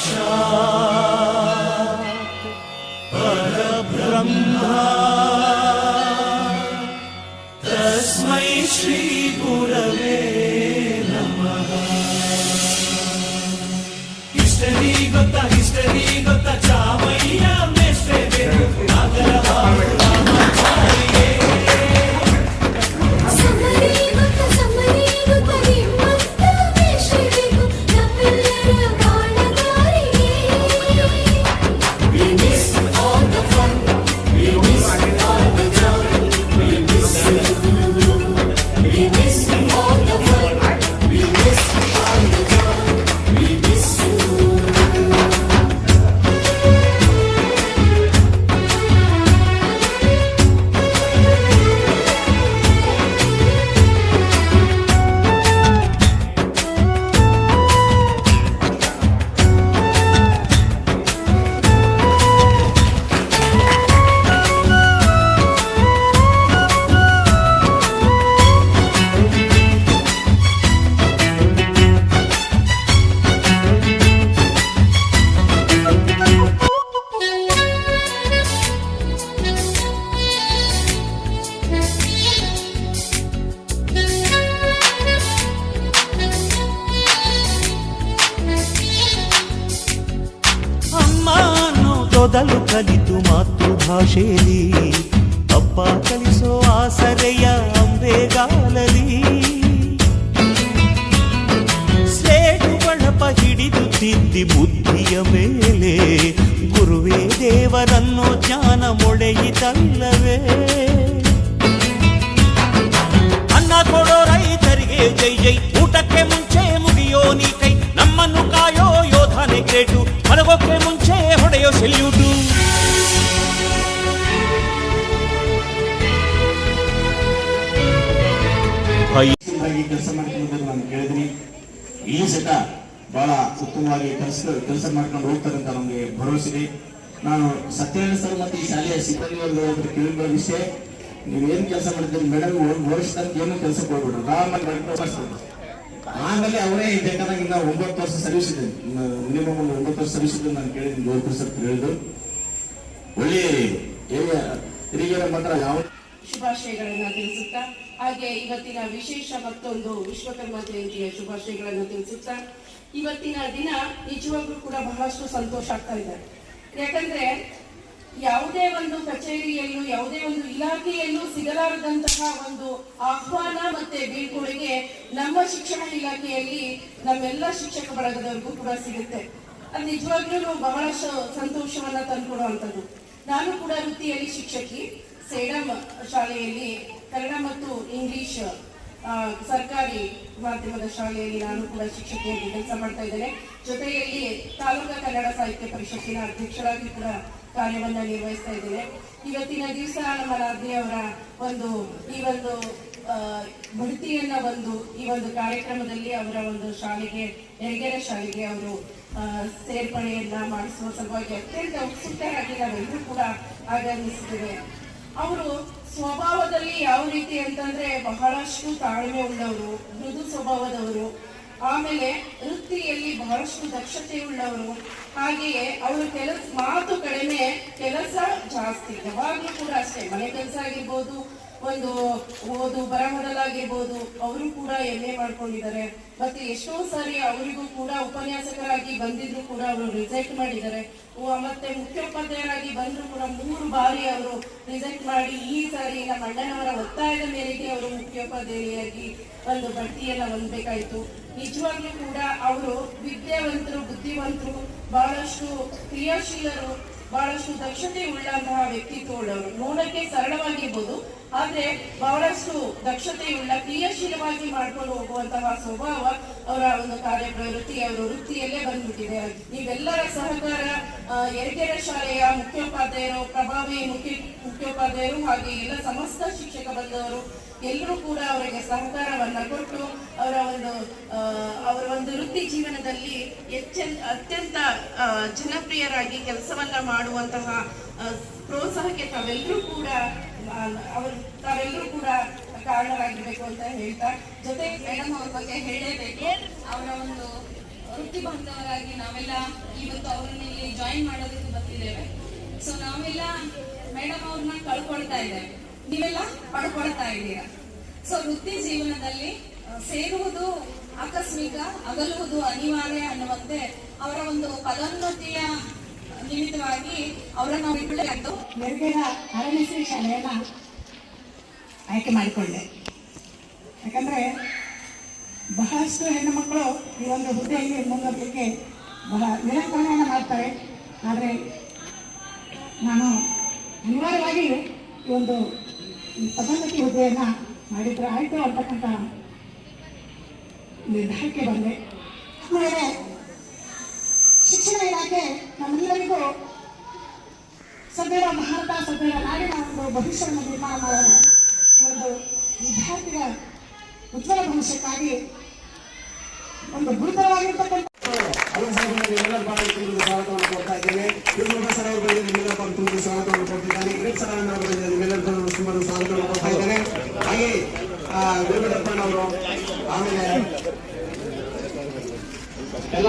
साक्षात् परब्रह्मा तस्मै श्रीगुरवे नमः हिस्टरी गता हिस्टरी गता ಅನ್ನೋದೊದಲು ಕಲಿತು ಮಾತೃಭಾಷೆಯಲ್ಲಿ ಅಪ್ಪ ಕಲಿಸೋ ಆಸರೆಯ ಅಂಬೆಗಾಲಲಿ ಸ್ಲೇಟು ಬಳಪ ಹಿಡಿದು ತಿದ್ದಿ ಬುದ್ಧಿಯ ಮೇಲೆ ಗುರುವೇ ದೇವರನ್ನೋ ಜ್ಞಾನ ಮೊಳೆಯಿತಲ್ಲವೇ ಅನ್ನ ಕೊಡೋ ರೈತರಿಗೆ ಜೈ ಜೈ ಊಟಕ್ಕೆ ಮುಂಚೆ ಮುಗಿಯೋ ನೀ ಕೈ ನಮ್ಮನ್ನು ಕಾಯೋ ಯೋಧನೆ ಗ್ರೇಟು ಮಲಗೋಕ್ಕೆ ಮುಂಚೆ ಹೊಡೆಯೋ ಸೆಲ್ಯೂಟು ಆಗಿ ಕೆಲಸ ಮಾಡ್ಕೊಂಡು ನಾನು ಕೇಳಿದ್ರಿ ಈ ಸತ ಬಹಳ ಉತ್ತಮವಾಗಿ ಕೆಲಸ ಕೆಲಸ ಮಾಡ್ಕೊಂಡು ಹೋಗ್ತಾರೆ ಅಂತ ನಮಗೆ ಭರವಸೆ ಇದೆ. ನಾನು ಸತ್ಯನಾರಾಯಣ ಸರ್ ಮತ್ತೆ ಈ ಶಾಲೆಯ ಸಿಬ್ಬಂದಿ ವರ್ಗದ ವಿಷಯ ನೀವೇನ್ ಕೆಲಸ ಮಾಡಿದ್ರೆ ಮೇಡಮ್ ವರ್ಷ ಏನು ಕೆಲಸ ಕೊಡ್ಬಿಡ್ರಿ ಮಾಡಿಸ್ಬಿಡ್ರಿ. ಆಮೇಲೆ ಅವರೇ ಬೇಕಾದಾಗ ಇನ್ನ ಒಂಬತ್ತು ವರ್ಷ ಸರ್ವಿಸ್ ಇದೆ. ಮಿನಿಮಮ್ ಒಂದು ಒಂಬತ್ತು ವರ್ಷ ಸರ್ವಿಸ್ ಇದೆ ನಾನು ಕೇಳಿದ್ದೀನಿ. ಗೌರವ ಸರ್ ಹೇಳಿದ್ರು ಒಳ್ಳೆಯ ಹಿರಿಯರ ಮಾತ್ರ ಯಾವ ಶುಭಾಶಯಗಳನ್ನ ತಿಳಿಸುತ್ತಾ ಹಾಗೆ ಇವತ್ತಿನ ವಿಶೇಷ ಮತ್ತೊಂದು ವಿಶ್ವಕರ್ಮ ಜಯಂತಿಯ ಶುಭಾಶಯಗಳನ್ನು ತಿಳಿಸುತ್ತಾ, ಇವತ್ತಿನ ದಿನ ನಿಜವಾಗ್ಲೂ ಕೂಡ ಬಹಳಷ್ಟು ಸಂತೋಷ ಆಗ್ತಾ ಇದೆ. ಯಾಕಂದ್ರೆ ಯಾವುದೇ ಒಂದು ಕಚೇರಿಯಲ್ಲೂ, ಯಾವುದೇ ಒಂದು ಇಲಾಖೆಯಲ್ಲೂ ಸಿಗಲಾರದಂತಹ ಒಂದು ಆಹ್ವಾನ ಮತ್ತೆ ಬೀಳ್ಕೊಡುಗೆ ನಮ್ಮ ಶಿಕ್ಷಣ ಇಲಾಖೆಯಲ್ಲಿ ನಮ್ಮೆಲ್ಲ ಶಿಕ್ಷಕ ಬಳಗದವರಿಗೂ ಕೂಡ ಸಿಗುತ್ತೆ. ಅದು ನಿಜವಾಗ್ಲೂ ಬಹಳಷ್ಟು ಸಂತೋಷವನ್ನ ತಂದುಕೊಡುವಂಥದ್ದು. ನಾನು ಕೂಡ ವೃತ್ತಿಯಲ್ಲಿ ಶಿಕ್ಷಕಿ. ಸೇಡಂ ಶಾಲೆಯಲ್ಲಿ ಕನ್ನಡ ಮತ್ತು ಇಂಗ್ಲಿಷ್ ಸರ್ಕಾರಿ ಮಾಧ್ಯಮದ ಶಾಲೆಯಲ್ಲಿ ನಾನು ಕೂಡ ಶಿಕ್ಷಕಿಯಾಗಿ ಕೆಲಸ ಮಾಡ್ತಾ ಇದ್ದೇನೆ. ಜೊತೆಯಲ್ಲಿ ತಾಲೂಕಾ ಕನ್ನಡ ಸಾಹಿತ್ಯ ಪರಿಷತ್ತಿನ ಅಧ್ಯಕ್ಷರಾಗಿ ಕೂಡ ಕಾರ್ಯವನ್ನ ನಿರ್ವಹಿಸ್ತಾ ಇದ್ದೇನೆ. ಇವತ್ತಿನ ದಿವಸ ನಮ್ಮ ರಾಜ್ಯವರ ಒಂದು, ಈ ಒಂದು ಬಡ್ತಿಯನ್ನ ಒಂದು, ಈ ಒಂದು ಕಾರ್ಯಕ್ರಮದಲ್ಲಿ ಅವರ ಒಂದು ಶಾಲೆಗೆ, ಹೆರಿಗೆರೆ ಶಾಲೆಗೆ ಅವರು ಸೇರ್ಪಡೆಯನ್ನ ಮಾಡಿಸುವ ಸಲುವಾಗಿ ಅತ್ಯಂತ ಉತ್ಸುಕರಾಗಿ ನಾವೆಲ್ಲರೂ ಕೂಡ ಆಗಮಿಸಿದ್ದೇವೆ. ಅವರು ಸ್ವಭಾವದಲ್ಲಿ ಯಾವ ರೀತಿ ಅಂತಂದ್ರೆ ಬಹಳಷ್ಟು ತಾಳ್ಮೆ ಉಳ್ಳವರು, ಮೃದು ಸ್ವಭಾವದವರು, ಆಮೇಲೆ ವೃತ್ತಿಯಲ್ಲಿ ಬಹಳಷ್ಟು ದಕ್ಷತೆ ಉಳ್ಳವರು, ಹಾಗೆಯೇ ಅವರು ಕೆಲಸ, ಮಾತು ಕಡಿಮೆ, ಕೆಲಸ ಜಾಸ್ತಿ, ಯಾವಾಗ್ಲೂ ಕೂಡ ಅಷ್ಟೇ, ಮನೆ ಕೆಲಸ ಆಗಿರ್ಬೋದು ಒಂದು ಓದು ಬರಹದಲ್ಲಾಗಿರ್ಬೋದು ಅವರು ಕೂಡ ಎಂ ಎ ಮಾಡ್ಕೊಂಡಿದ್ದಾರೆ. ಮತ್ತೆ ಎಷ್ಟೋ ಸಾರಿ ಅವರಿಗೂ ಕೂಡ ಉಪನ್ಯಾಸಕರಾಗಿ ಬಂದಿದ್ರು ಕೂಡ ಅವರು ರಿಜೆಕ್ಟ್ ಮಾಡಿದ್ದಾರೆ. ಮತ್ತೆ ಮುಖ್ಯೋಪಾಧ್ಯಾಯರಾಗಿ ಬಂದ್ರು ಕೂಡ ಮೂರು ಬಾರಿ ಅವರು ರಿಜೆಕ್ಟ್ ಮಾಡಿ ಈ ಸಾರಿ ನಮ್ಮ ಅಣ್ಣನವರ ಒತ್ತಾಯದ ಮೇರೆಗೆ ಅವರು ಮುಖ್ಯೋಪಾಧ್ಯಾಯಿಯಾಗಿ ಒಂದು ಬಡ್ತಿಯನ್ನ ಹೊಂದಬೇಕಾಯಿತು. ನಿಜವಾಗ್ಲೂ ಕೂಡ ಅವರು ವಿದ್ಯಾವಂತರು, ಬುದ್ಧಿವಂತರು, ಬಹಳಷ್ಟು ಕ್ರಿಯಾಶೀಲರು, ಬಹಳಷ್ಟು ದಕ್ಷತೆ ಉಳ್ಳಂತಹ ವ್ಯಕ್ತಿತ್ವ ಉಳ್ಳವರು ನೋಡಕ್ಕೆ ಸರಳವಾಗಿರ್ಬೋದು ಆದ್ರೆ ಬಹಳಷ್ಟು ದಕ್ಷತೆಯುಳ್ಳ ಕ್ರಿಯಾಶೀಲವಾಗಿ ಮಾಡ್ಕೊಂಡು ಹೋಗುವಂತಹ ಸ್ವಭಾವ ಅವರ ಒಂದು ಕಾರ್ಯ ಪ್ರವೃತ್ತಿ ಅವರ ವೃತ್ತಿಯಲ್ಲೇ ಬಂದ್ಬಿಟ್ಟಿದೆ. ನೀವೆಲ್ಲರ ಸಹಕಾರ ಆ, ಯರಕೆರೆ ಶಾಲೆಯ ಮುಖ್ಯೋಪಾಧ್ಯಾಯರು ಪ್ರಭಾವಿ ಮುಖ್ಯ ಮುಖ್ಯೋಪಾಧ್ಯಾಯರು ಹಾಗೆ ಎಲ್ಲ ಸಮಸ್ತ ಶಿಕ್ಷಕ ಬಂದವರು ಎಲ್ಲರೂ ಕೂಡ ಅವರಿಗೆ ಸಹಕಾರವನ್ನ ಕೊಟ್ಟು ಅವರ ಒಂದು ಅವರ ಒಂದು ವೃತ್ತಿ ಜೀವನದಲ್ಲಿ ಹೆಚ್ಚ ಅತ್ಯಂತ ಜನಪ್ರಿಯರಾಗಿ ಕೆಲಸವನ್ನ ಮಾಡುವಂತಹ ಪ್ರೋತ್ಸಾಹಕ್ಕೆ ತಾವೆಲ್ಲರೂ ಕೂಡ ಅವರು ತಾವೆಲ್ಲರೂ ಕೂಡ ಕಾರಣರಾಗಿರ್ಬೇಕು ಅಂತ ಹೇಳ್ತಾ, ಜೊತೆ ಮೇಡಮ್ ಅವ್ರ ಬಗ್ಗೆ ಹೇಳಲೇಬೇಕು ಅವರ ಒಂದು ವೃತ್ತಿ ಬಾಂಧವರಾಗಿ ನಾವೆಲ್ಲ ಇವತ್ತು ಅವರನ್ನ ಇಲ್ಲಿ ಜಾಯಿನ್ ಮಾಡೋದಕ್ಕೆ ಬಂದಿದ್ದೇವೆ. ಸೊ ನಾವೆಲ್ಲ ಮೇಡಮ್ ಅವ್ರನ್ನ ಕಳ್ಕೊಳ್ತಾ ಇದ್ದೇವೆ. ನೀವೆಲ್ಲ ಪಡ್ಕೊಳ್ತಾ ಇದ್ದೀರಾ? ಸೊ ವೃತ್ತಿ ಜೀವನದಲ್ಲಿ ಸೇರುವುದು ಆಕಸ್ಮಿಕ, ಅಗಲುವುದು ಅನಿವಾರ್ಯ ಅನ್ನುವಂತೆ ಅವರ ಒಂದು ಪದೋನ್ನತಿಯ ನಿಮಿತ್ತವಾಗಿ ಅವರನ್ನು ಬಿಡಲಾಯ್ತು ಅರಣ್ಯ ಶ್ರೀ ಶಾಲೆಯನ್ನ ಆಯ್ಕೆ ಮಾಡಿಕೊಂಡೆ. ಯಾಕಂದ್ರೆ ಬಹಳಷ್ಟು ಹೆಣ್ಣು ಮಕ್ಕಳು ಈ ಒಂದು ಹುದ್ದೆಯಲ್ಲಿ ಮುಂದೋಗಲಿಕ್ಕೆ ಬಹಳ ನಿರಾಕರಣೆಯನ್ನು ಮಾಡ್ತಾರೆ. ಆದರೆ ನಾನು ಅನಿವಾರ್ಯವಾಗಿ ಈ ಒಂದು ಪದೋನ್ನತಿ ಹುದ್ದೆಯನ್ನು ಮಾಡಿದ್ರೆ ಆಯಿತು ಅಂತಕ್ಕಂಥ ನಿರ್ಧಾರಕ್ಕೆ ಬಂದೆ. ಆಮೇಲೆ ಶಿಕ್ಷಣ ಇಲಾಖೆ ನಮ್ಮೆಲ್ಲರಿಗೂ ಸದ್ಯದ ಭಾರತ ಸದ್ಯದ ನಾಡಿನ ಒಂದು ಭವಿಷ್ಯವನ್ನು ನಿರ್ಮಾಣ ಮಾಡೋಣ. ವಿದ್ಯಾರ್ಥಿಗಳ ಉಜ್ವಲ ಭವಿಷ್ಯಕ್ಕಾಗಿ ಒಂದು ಗುರುತರವಾಗಿರ್ತಕ್ಕಂಥ ಸ್ವಾಗತವನ್ನು ಕೊಡ್ತಾ ತಿರುಮಲ ಸರ್ ಅವರು ಬಂದಿದ್ದು ನಿಮ್ಮೆಲ್ಲರ ತುಂಬು ಸ್ವಾಗತವನ್ನು ಕೊಡ್ತಿದ್ದಾನೆ ಇದ್ದೇನೆ. ಹಾಗೆ ಅವರು ಆಮೇಲೆ ಎಲ್ಲ